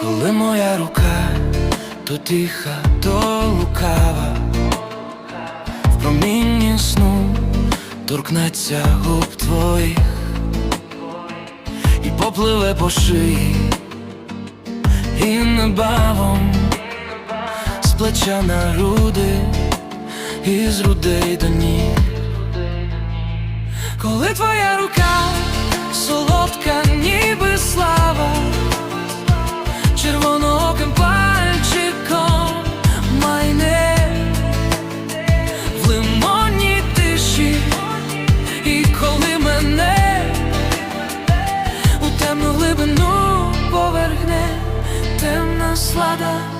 Коли моя рука то тиха, то лукава, в промінні сну торкнеться губ твоїх і попливе по шиї, і небавом з плеча на груди, і з грудей до ніг. Коли твоя рука inflada.